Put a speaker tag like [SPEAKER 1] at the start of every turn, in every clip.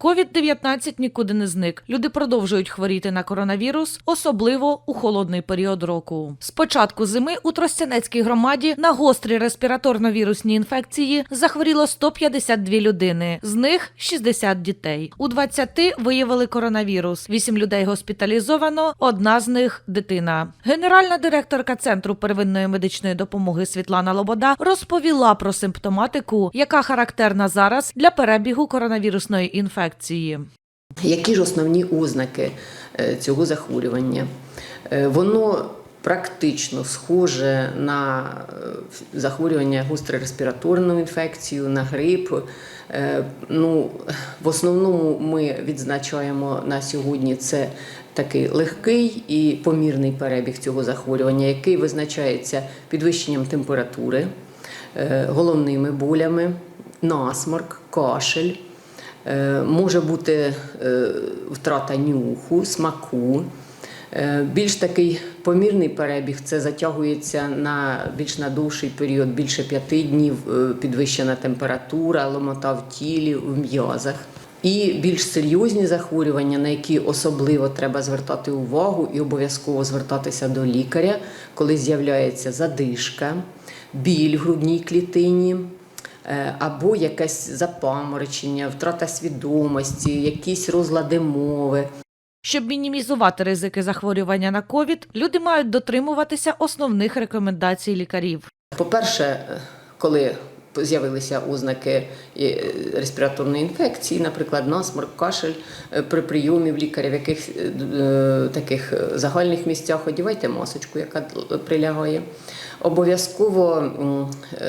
[SPEAKER 1] Ковід-19 нікуди не зник. Люди продовжують хворіти на коронавірус, особливо у холодний період року. З початку зими у Тростянецькій громаді на гострі респіраторно-вірусні інфекції захворіло 152 людини, з них 60 дітей. У 20 виявили коронавірус. 8 людей госпіталізовано, одна з них дитина. Генеральна директорка центру первинної медичної допомоги Світлана Лобода розповіла про симптоматику, яка характерна зараз для перебігу коронавірусної інфекції.
[SPEAKER 2] Які ж основні ознаки е, цього захворювання? Е, Воно практично схоже на е, захворювання гостро-респіраторну інфекцію, на грип. Ну, в основному ми відзначаємо на сьогодні це такий легкий і помірний перебіг цього захворювання, який визначається підвищенням температури, головними болями, насморк, кашель. Е, Може бути е, втрата нюху, смаку. Е, Більш такий помірний перебіг це затягується на більш на довший період, більше п'яти днів, підвищена температура, ломота в тілі, в м'язах. І більш серйозні захворювання, на які особливо треба звертати увагу і обов'язково звертатися до лікаря, коли з'являється задишка, біль в грудній клітині, або якесь запаморочення, втрата свідомості, якісь розлади мови.
[SPEAKER 1] Щоб мінімізувати ризики захворювання на ковід, люди мають дотримуватися основних рекомендацій лікарів.
[SPEAKER 2] По-перше, е, коли з'явилися ознаки е, респіраторної інфекції, наприклад, насморк, кашель е, при прийомі в лікаря в яких е, таких загальних місцях одівайте масочку, яка прилягає. Обов'язково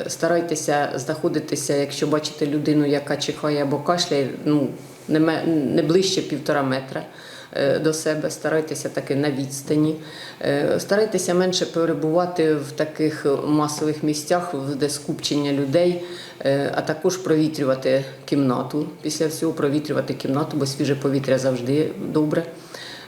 [SPEAKER 2] старайтеся знаходитися, якщо бачите людину, яка чихає або кашляє, ну не ближче півтора метра до себе, старайтеся таки на відстані. Е, Старайтеся менше перебувати в таких масових місцях, де скупчення людей, е, а також провітрювати кімнату. Після всього провітрювати кімнату, бо свіже повітря завжди добре.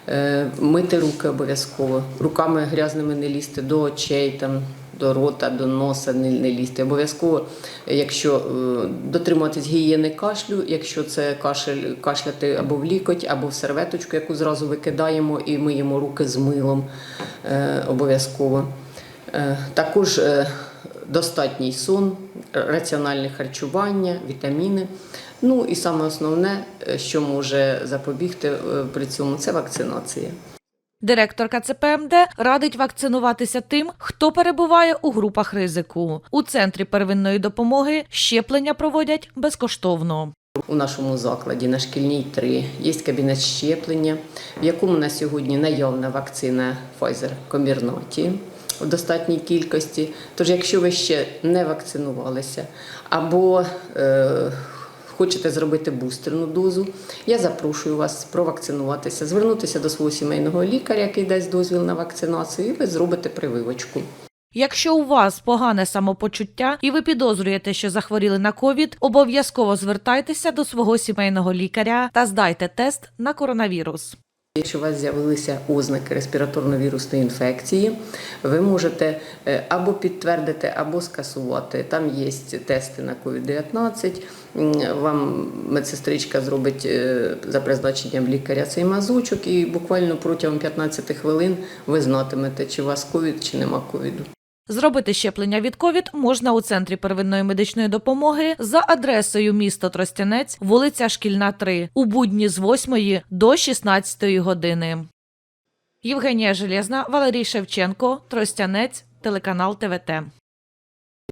[SPEAKER 2] Е, Мити руки обов'язково, руками грязними не лізти до очей, там, до рота, до носа не, не лізти. Обов'язково, якщо е, дотримуватись гігієни кашлю, якщо це кашель, кашляти або в лікоть, або в серветочку, яку зразу викидаємо і миємо руки з милом е, обов'язково. Е, Також е, достатній сон, раціональне харчування, вітаміни. Ну і саме основне, е, що може запобігти е, при цьому, це вакцинація.
[SPEAKER 1] Директорка ЦПМД радить вакцинуватися тим, хто перебуває у групах ризику. У центрі первинної допомоги щеплення проводять безкоштовно.
[SPEAKER 2] У нашому закладі на шкільній 3 є кабінет щеплення, в якому на сьогодні наявна вакцина Pfizer Comirnaty в достатній кількості. Тож, якщо ви ще не вакцинувалися або е, хочете зробити бустерну дозу, я запрошую вас провакцинуватися, звернутися до свого сімейного лікаря, який дасть дозвіл на вакцинацію, і ви зробите прививочку.
[SPEAKER 1] Якщо у вас погане самопочуття і ви підозрюєте, що захворіли на ковід, обов'язково звертайтеся до свого сімейного лікаря та здайте тест на коронавірус.
[SPEAKER 2] Якщо у вас з'явилися ознаки респіраторно-вірусної інфекції, ви можете е, або підтвердити, або скасувати. Там є тести на COVID-19. Вам медсестричка зробить е, за призначенням лікаря цей мазочок, і буквально протягом 15 хвилин ви знатимете, чи у вас ковід, чи нема ковіду.
[SPEAKER 1] Зробити щеплення від ковід можна у центрі первинної медичної допомоги за адресою місто Тростянець, вулиця Шкільна 3, у будні з 8 до 16 години. Євгенія Железна, Валерій Шевченко, Тростянець, телеканал ТВТ.